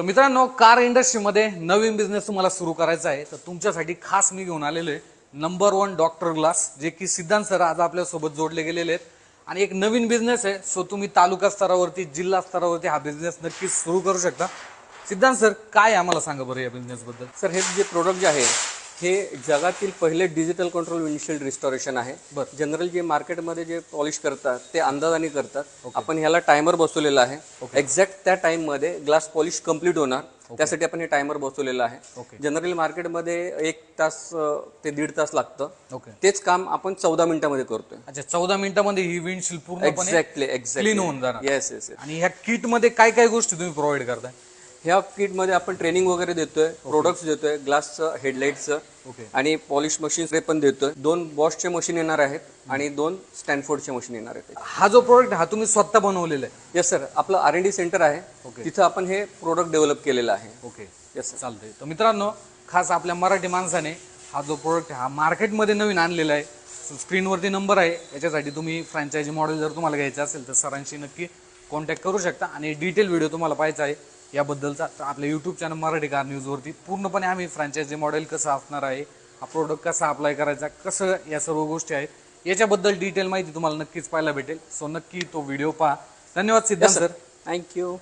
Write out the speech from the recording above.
तर मित्रांनो कार इंडस्ट्रीमध्ये नवीन बिझनेस तुम्हाला सुरू करायचा आहे. तर तुमच्यासाठी खास मी घेऊन आलेलो आहे नंबर वन डॉक्टर ग्लास जे की सिद्धांत सर आज आपल्यासोबत जोडले गेलेले आहेत. आणि एक नवीन बिझनेस आहे सो तुम्ही तालुका स्तरावरती जिल्हा स्तरावरती हा बिझनेस नक्कीच सुरू करू शकता. सिद्धांत सर काय आम्हाला सांगा बरं या बिझनेसबद्दल सर हे जे प्रोडक्ट जे आहे हे जगातील पहिले डिजिटल कंट्रोल विंडशील्ड रिस्टोरेशन आहे. बरं. जनरल जे मार्केटमध्ये जे पॉलिश करतात ते अंदाजाने करतात. आपण ह्याला टायमर बसवलेला आहे. एक्झॅक्ट त्या टाइममध्ये ग्लास पॉलिश कंप्लीट होणार. त्यासाठी आपण हे टायमर बसवलेलं आहे. जनरली मार्केटमध्ये एक तास ते दीड तास लागतं. तेच काम आपण चौदा मिनिटामध्ये करतोय. अच्छा चौदा मिनिटामध्ये ही विंडशील्ड पूर्णपणे एक्झॅक्टली एक्झॅक्टली होऊन जाणार. येस येस आणि ह्या किटमध्ये काय काय गोष्टी तुम्ही प्रोव्हाइड करताय? ह्या किटमध्ये आपण ट्रेनिंग वगैरे देतोय प्रोडक्ट्स देतोय ग्लासचं हेडलाईटचं ओके. आणि पॉलिश मशीन पण देतोय. दोन बॉसचे मशीन येणार आहेत आणि दोन स्टॅनफोर्डचे मशीन येणार आहेत. हा जो प्रोडक्ट हा तुम्ही स्वतः बनवलेला आहे? येस सर आपलं आर एन डी सेंटर आहे. तिथं आपण हे प्रोडक्ट डेव्हलप केलेलं आहे. ओके. येस सर चालतंय. तर मित्रांनो खास आपल्या मराठी माणसाने हा जो प्रोडक्ट हा मार्केटमध्ये नवीन आणलेला आहे. स्क्रीनवरती नंबर आहे. याच्यासाठी तुम्ही फ्रँचायझी मॉडेल जर तुम्हाला घ्यायचं असेल तर सरांशी नक्की कॉन्टॅक्ट करू शकता. आणि डिटेल व्हिडिओ तुम्हाला पाहायचा आहे. याबद्दलचा तर आपल्या यूट्यूब चॅनल मराठी कार न्यूजवरती पूर्णपणे आम्ही फ्रँचायझी मॉडेल कसं असणार आहे हा प्रोडक्ट कसा अप्लाय करायचा कसं या सर्व गोष्टी आहेत याच्याबद्दल डिटेल माहिती तुम्हाला नक्कीच पाहायला भेटेल. सो नक्की तो व्हिडिओ पहा. धन्यवाद सिद्धांत सर थँक्यू